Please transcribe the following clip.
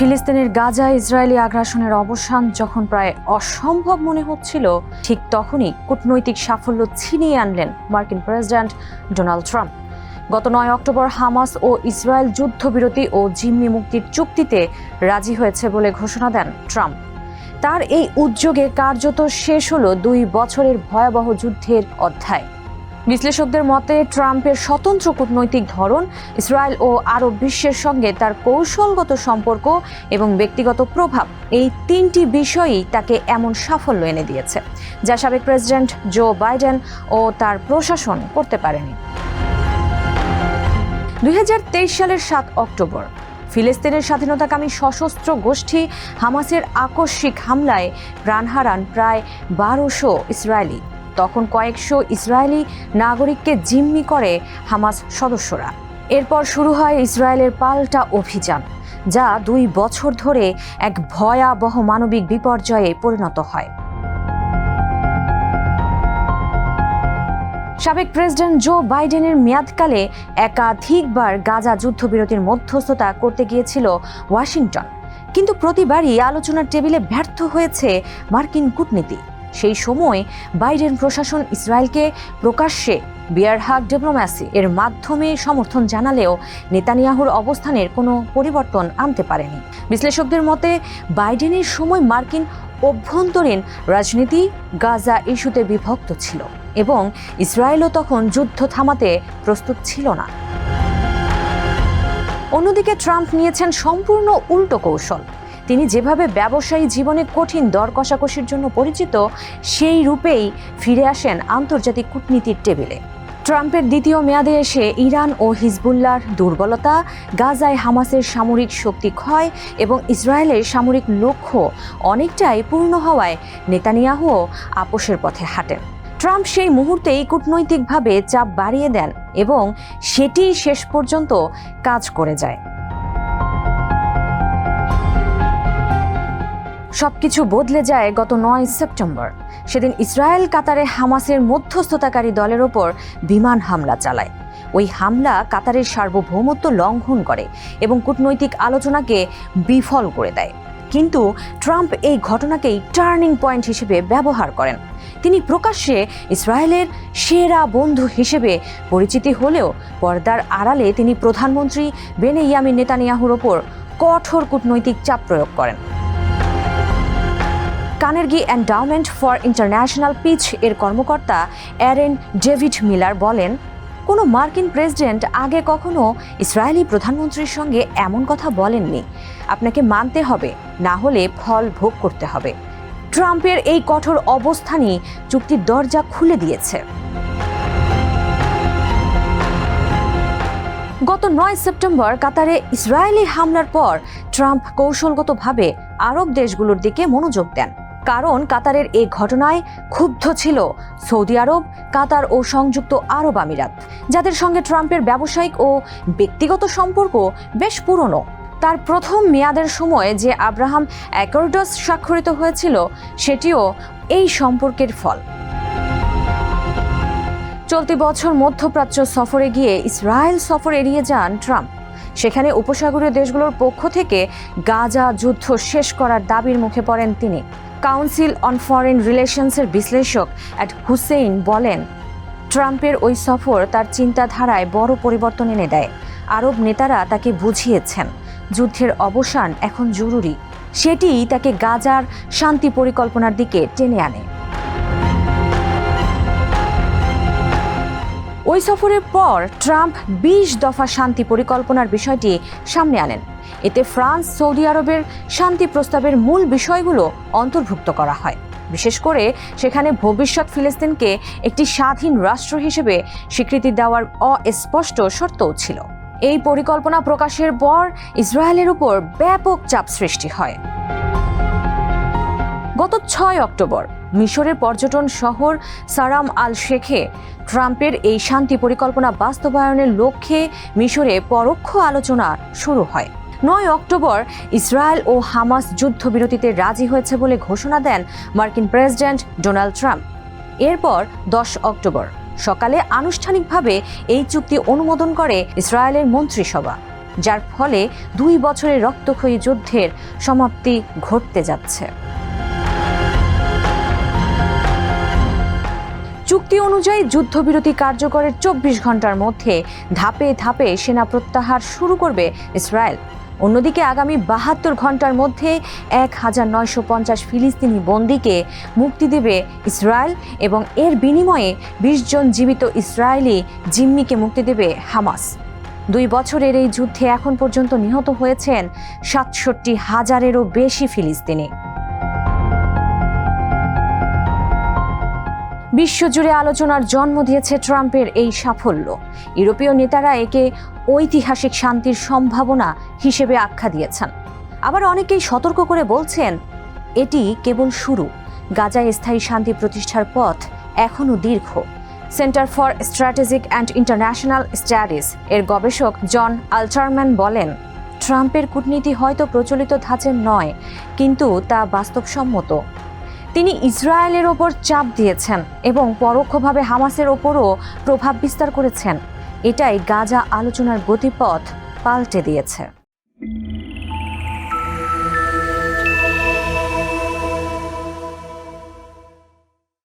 ফিলিস্তিনের গাজা ইসরায়েলি আগ্রাসনের অবসান যখন প্রায় অসম্ভব মনে হচ্ছিল, ঠিক তখনই কূটনৈতিক সাফল্য ছিনিয়ে আনলেন মার্কিন প্রেসিডেন্ট ডোনাল্ড ট্রাম্প। গত নয় অক্টোবর হামাস ও ইসরায়েল যুদ্ধবিরতি ও জিম্মি মুক্তির চুক্তিতে রাজি হয়েছে বলে ঘোষণা দেন ট্রাম্প। তার এই উদ্যোগে কার্যত শেষ হলো দুই বছরের ভয়াবহ যুদ্ধের অধ্যায়। বিশ্লেষকদের মতে, ট্রাম্পের স্বতন্ত্র কূটনৈতিক ধরন, ইসরায়েল ও আরব বিশ্বের সঙ্গে তার কৌশলগত সম্পর্ক এবং ব্যক্তিগত প্রভাব, এই তিনটি বিষয়ই তাকে এমন সাফল্য এনে দিয়েছে, যা সাবেক প্রেসিডেন্ট জো বাইডেন ও তার প্রশাসন করতে পারেনি। দু হাজার তেইশ সালের সাত অক্টোবর, ফিলিস্তিনের স্বাধীনতাকামী সশস্ত্র গোষ্ঠী হামাসের আকস্মিক হামলায় প্রাণ হারান প্রায় বারোশো ইসরায়েলি। তখন কয়েকশো ইসরায়েলি নাগরিককে জিম্মি করে হামাস সদস্যরা। এরপর শুরু হয় ইসরায়েলের পাল্টা অভিযান, যা দুই বছর ধরে এক ভয়াবহ মানবিক বিপর্যয়ে পরিণত হয়। সাবেক প্রেসিডেন্ট জো বাইডেনের মেয়াদকালে একাধিকবার গাজা যুদ্ধবিরতির মধ্যস্থতা করতে গিয়েছিল ওয়াশিংটন, কিন্তু প্রতিবারই আলোচনার টেবিলে ব্যর্থ হয়েছে মার্কিন কূটনীতি। সেই সময় বাইডেন প্রশাসন ইসরায়েলকে প্রকাশ্যে বিয়ারহাক ডিপ্লোম্যাসি এর মাধ্যমে সমর্থন জানালেও নেতানিয়াহুর অবস্থানের কোনো পরিবর্তন আনতে পারেনি। বিশ্লেষকদের মতে, বাইডেনের সময় মার্কিন অভ্যন্তরীণ রাজনীতি গাজা ইস্যুতে বিভক্ত ছিল এবং ইসরায়েলও তখন যুদ্ধ থামাতে প্রস্তুত ছিল না। অন্যদিকে ট্রাম্প নিয়েছেন সম্পূর্ণ উল্টো কৌশল। তিনি যেভাবে ব্যবসায়ী জীবনে কঠিন দর কষাকষির জন্য পরিচিত, সেই রূপেই ফিরে আসেন আন্তর্জাতিক কূটনীতির টেবিলে। ট্রাম্পের দ্বিতীয় মেয়াদে এসে ইরান ও হিজবুল্লার দুর্বলতা, গাজায় হামাসের সামরিক শক্তি ক্ষয় এবং ইসরায়েলের সামরিক লক্ষ্য অনেকটাই পূর্ণ হওয়ায় নেতানিয়াহুও আপোষের পথে হাঁটেন। ট্রাম্প সেই মুহূর্তেই কূটনৈতিকভাবে চাপ বাড়িয়ে দেন এবং সেটি শেষ পর্যন্ত কাজ করে যায়। সবকিছু বদলে যায় গত নয় সেপ্টেম্বর। সেদিন ইসরায়েল কাতারে হামাসের মধ্যস্থতাকারী দলের ওপর বিমান হামলা চালায়। ওই হামলা কাতারের সার্বভৌমত্ব লঙ্ঘন করে এবং কূটনৈতিক আলোচনাকে বিফল করে দেয়। কিন্তু ট্রাম্প এই ঘটনাকেই টার্নিং পয়েন্ট হিসেবে ব্যবহার করেন। তিনি প্রকাশ্যে ইসরায়েলের সেরা বন্ধু হিসেবে পরিচিতি হলেও পর্দার আড়ালে তিনি প্রধানমন্ত্রী বেনে ইয়ামিন নেতানিয়াহুর ওপর কঠোর কূটনৈতিক চাপ প্রয়োগ করেন। কানেরগি এন্ডাউমেন্ট ফর ইন্টারন্যাশনাল পিচ এর কর্মকর্তা অ্যারেন ডেভিড মিলার বলেন, কোনো মার্কিন প্রেসিডেন্ট আগে কখনো ইসরায়েলি প্রধানমন্ত্রীর সঙ্গে এমন কথা বলেননি। আপনাকে মানতে হবে, না হলে ফল ভোগ করতে হবে। ট্রাম্পের এই কঠোর অবস্থানই চুক্তির দরজা খুলে দিয়েছে। গত নয় সেপ্টেম্বর কাতারে ইসরায়েলি হামলার পর ট্রাম্প কৌশলগতভাবে আরব দেশগুলোর দিকে মনোযোগ দেন। কারণ কাতারের এই ঘটনায় ক্ষুব্ধ ছিল সৌদি আরব, কাতার ও সংযুক্ত আরব আমিরাত, যাদের সঙ্গে ট্রাম্পের ব্যবসায়িক ও ব্যক্তিগত সম্পর্ক বেশ পুরনো। তার প্রথম মেয়াদের সময় যে আব্রাহাম অ্যাকর্ডস স্বাক্ষরিত হয়েছিল, সেটিও এই সম্পর্কের ফল। চলতি বছর মধ্যপ্রাচ্য সফরে গিয়ে ইসরায়েল সফর এড়িয়ে যান ট্রাম্প। সেখানে উপসাগরীয় দেশগুলোর পক্ষ থেকে গাজা যুদ্ধ শেষ করার দাবির মুখে পড়েন তিনি। কাউন্সিল অন ফরেন রিলেশনসের বিশ্লেষক অ্যাড হুসেইন বলেন, ট্রাম্পের ওই সফর তার চিন্তাধারায় বড় পরিবর্তন এনে দেয়। আরব নেতারা তাকে বুঝিয়েছেন, যুদ্ধের অবসান এখন জরুরি। সেটিই তাকে গাজার শান্তি পরিকল্পনার দিকে টেনে আনে। ওই সফরের পর ট্রাম্প বিশ দফা শান্তি পরিকল্পনার বিষয়টি সামনে আনেন। এতে ফ্রান্স, সৌদি আরবের শান্তি প্রস্তাবের মূল বিষয়গুলো অন্তর্ভুক্ত করা হয়। বিশেষ করে সেখানে ভবিষ্যৎ ফিলিস্তিনকে একটি স্বাধীন রাষ্ট্র হিসেবে স্বীকৃতি দেওয়ার অস্পষ্ট শর্তও ছিল। এই পরিকল্পনা প্রকাশের পর ইসরায়েলের উপর ব্যাপক চাপ সৃষ্টি হয়। গত ছয় অক্টোবর মিশরের পর্যটন শহর সারাম আল শেখে ট্রাম্পের এই শান্তি পরিকল্পনা বাস্তবায়নের লক্ষ্যে মিশরে পরোক্ষ আলোচনা শুরু হয়। নয় অক্টোবর ইসরায়েল ও হামাস যুদ্ধবিরতিতে রাজি হয়েছে বলে ঘোষণা দেন মার্কিন প্রেসিডেন্ট ডোনাল্ড ট্রাম্প। এরপর দশ অক্টোবর সকালে আনুষ্ঠানিকভাবে এই চুক্তি অনুমোদন করে ইসরায়েলের মন্ত্রিসভা, যার ফলে দুই বছরের রক্তক্ষয়ী যুদ্ধের সমাপ্তি ঘটতে যাচ্ছে। চুক্তি অনুযায়ী যুদ্ধবিরতি কার্যকরের চব্বিশ ঘণ্টার মধ্যে ধাপে ধাপে সেনা প্রত্যাহার শুরু করবে ইসরায়েল। অন্যদিকে আগামী বাহাত্তর ঘণ্টার মধ্যে এক হাজার নয়শো পঞ্চাশ ফিলিস্তিনি বন্দীকে মুক্তি দেবে ইসরায়েল এবং এর বিনিময়ে বিশ জন জীবিত ইসরায়েলি জিম্মিকে মুক্তি দেবে হামাস। দুই বছরের এই যুদ্ধে এখন পর্যন্ত নিহত হয়েছেন সাতষট্টি হাজারেরও বেশি ফিলিস্তিনি। বিশ্বজুড়ে আলোচনার জন্ম দিয়েছে ট্রাম্পের এই সাফল্য। ইউরোপীয় নেতারা একে ঐতিহাসিক শান্তির সম্ভাবনা হিসেবে আখ্যা দিয়েছেন। আবার অনেকেই সতর্ক করে বলছেন, এটি কেবল শুরু। গাজায় স্থায়ী শান্তি প্রতিষ্ঠার পথ এখনও দীর্ঘ। Center for Strategic and International Studies এর গবেষক জন আলচারম্যান বলেন, ট্রাম্পের কূটনীতি হয়তো প্রচলিত ধাঁচের নয়, কিন্তু তা বাস্তবসম্মত। তিনি ইসরায়েলের ওপর চাপ দিয়েছেন এবং পরোক্ষভাবে হামাসের ওপরও প্রভাব বিস্তার করেছেন। এটাই গাজা আলোচনার গতিপথ পাল্টে দিয়েছে।